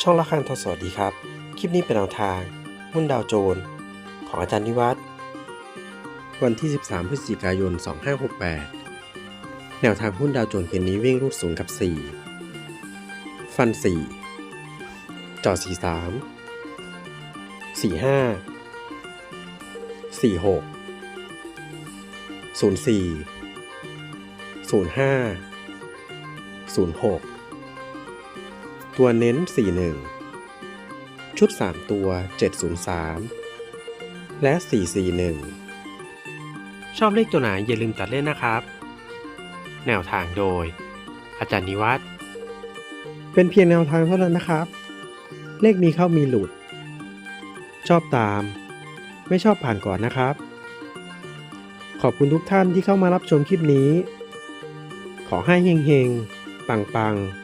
ช่องละคังทอสวัสดีครับ คลิปนี้เป็นแนวทาง หุ้นดาวโจนส์ของอาจารย์นิวัฒน์วันที่ 13 พฤศจิกายน 2568 แนวทางหุ้นดาวโจนส์คืนนี้วิ่งรูดศูนย์กับ 4 ฟัน 4 จอ43 45 46 04 05 06 ตัวเน้น 41 ชุด 3 ตัว 703 และ 441 ชอบเลขตัวไหนอย่าลืมตัดเล่นนะครับ แนวทางโดย อาจารย์นิวัฒน์เป็นเพียงแนวทางเท่านั้นนะครับ เลขมีเข้ามีหลุด ชอบตาม ไม่ชอบผ่านก่อนนะครับ ขอบคุณทุกท่านที่เข้ามารับชมคลิปนี้ ขอให้เฮงๆ ปังๆ